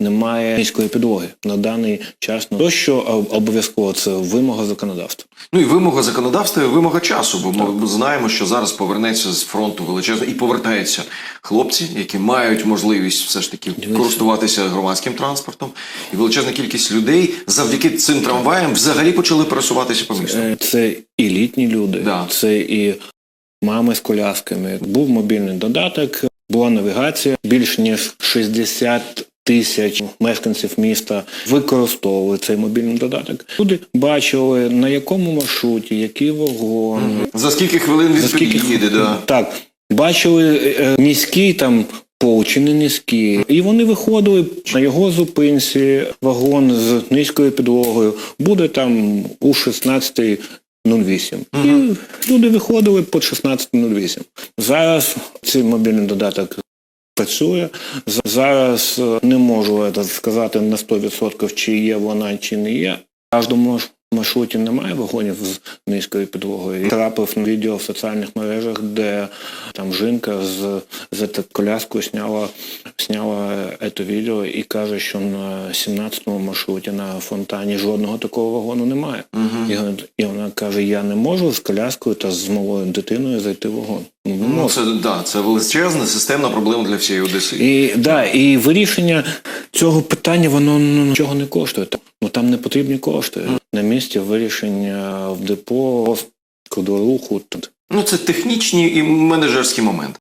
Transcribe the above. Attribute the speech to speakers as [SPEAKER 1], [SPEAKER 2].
[SPEAKER 1] немає низької підлоги на даний час. Ну, то, що обов'язково це вимога законодавства.
[SPEAKER 2] Ну і вимога законодавства, і вимога часу. Бо ми знаємо, що зараз повернеться з фронту величезно і повертаються хлопці, які мають можливість все ж таки користуватися громадським транспортом. І величезна кількість людей завдяки цим трамваям взагалі почали пересуватися по місту.
[SPEAKER 1] Е, Це і літні люди,
[SPEAKER 2] Да.
[SPEAKER 1] це і мами з колясками. Був мобільний додаток, була навігація. Більш ніж 60 тисяч мешканців міста використовували цей мобільний додаток. Люди бачили на якому маршруті, який вагон,
[SPEAKER 2] За скільки хвилин він
[SPEAKER 1] скільки
[SPEAKER 2] під'їде, да.
[SPEAKER 1] так. Бачили е, низький там пол чи не низький. І вони виходили на його зупинці, вагон з низькою підлогою, буде там у 16.08. І люди виходили по 16.08. Зараз цей мобільний додаток працює. Зараз е, не можу сказати на 100% чи є вона, чи не є. Кожному маршруті немає вагонів з низькою підлогою. Трапив на відео в соціальних мережах, де там жінка з, з коляскою сняла, сняла це відео і каже, що на 17-му маршруті на фонтані жодного такого вагону немає. І, вона- і вона каже: я не можу з коляскою та з малою дитиною зайти в вагон. Ну,
[SPEAKER 2] Ну,
[SPEAKER 1] можу.
[SPEAKER 2] це да, це величезна системна проблема для всієї Одеси.
[SPEAKER 1] І, да, і вирішення цього питання воно ну, нічого не коштує. Ну там не потрібні кошти. На місці вирішення в депо, розкладу руху.
[SPEAKER 2] Ну це технічні і менеджерські моменти.